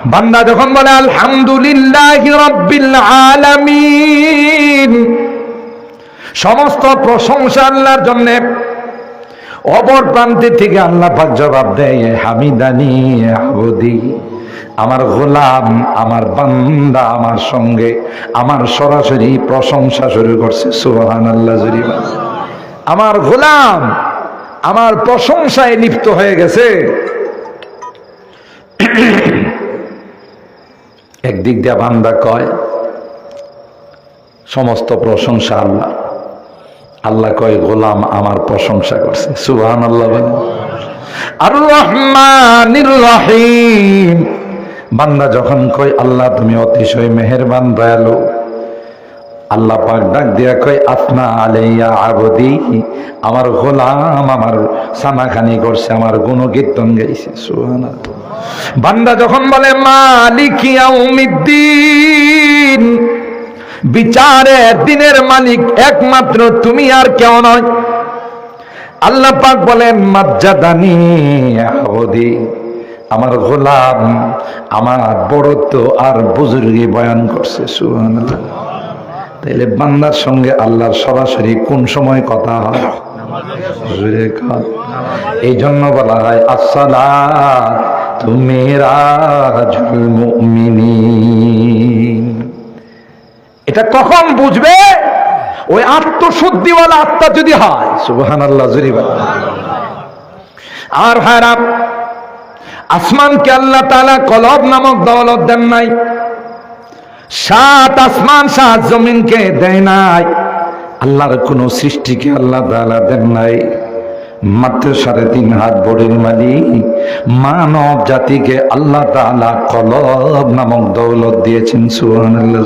বান্দা যখন বলে, আলহামদুলিল্লাহ আলামিন, সমস্ত প্রশংসা আল্লাহর জন্য, অপর প্রান্তে থেকে আল্লাহ পাক জবাব দেয় হামিদানি আবদি, আমার গোলাম, আমার বান্দা, আমার সঙ্গে আমার সরাসরি প্রশংসা শুরু করছে সুবহান আল্লাহ আমার গোলাম, আমার প্রশংসায় লিপ্ত হয়ে গেছে। একদিক দিয়ে বান্দা কয়, সমস্ত প্রশংসা আল্লাহ। আল্লাহ কয়, গোলাম আমার প্রশংসা করছে। সুবহান আল্লাহ রহিম। বান্দা যখন কয়, আল্লাহ, তুমি অতিশয় মেহেরবান, দয়ালু। আল্লাহ পাক ডাক দিয়া কয় আপনা আলাইয়া আবদি। আমার গোলাম আমার সানাখানি করছে, আমার গুণকীর্তন গাইছে। সুবহানাল্লাহ। বান্দা যখন বলে, মালিক ইয়াউমিদ্দিন বিচারের দিনের মালিক একমাত্র তুমি আর কেউ নয়। আল্লাহ পাক বলেন, মাজ্জাদানি আবদি আমার গোলাম, আমার বড়ত্ব আর বুজুর্গি বয়ান করছে। সুবহানাল্লাহ। তাইলে বান্দার সঙ্গে আল্লাহর সরাসরি কোন সময় কথা হয়। এই জন্য বলা হয় আসসালা এটা কখন বুঝবে? ওই আত্মশুদ্ধিওয়ালা আত্মা যদি হয় সুবহান আল্লাহ আর হারাম আসমানকে আল্লাহ তালা কলব নামক দৌলত দেন নাই। সাত আসমান, সাত জমিনকে দেয় নাই। আল্লাহর কোন সৃষ্টিকে আল্লাহ তাআলা দেন নাই। মাত্র সাড়ে তিন হাত বড়ির মালিক, মানব জাতিকে আল্লাহ তালা কলব নামক দৌলত দিয়েছেন, সুবহানাল্লাহ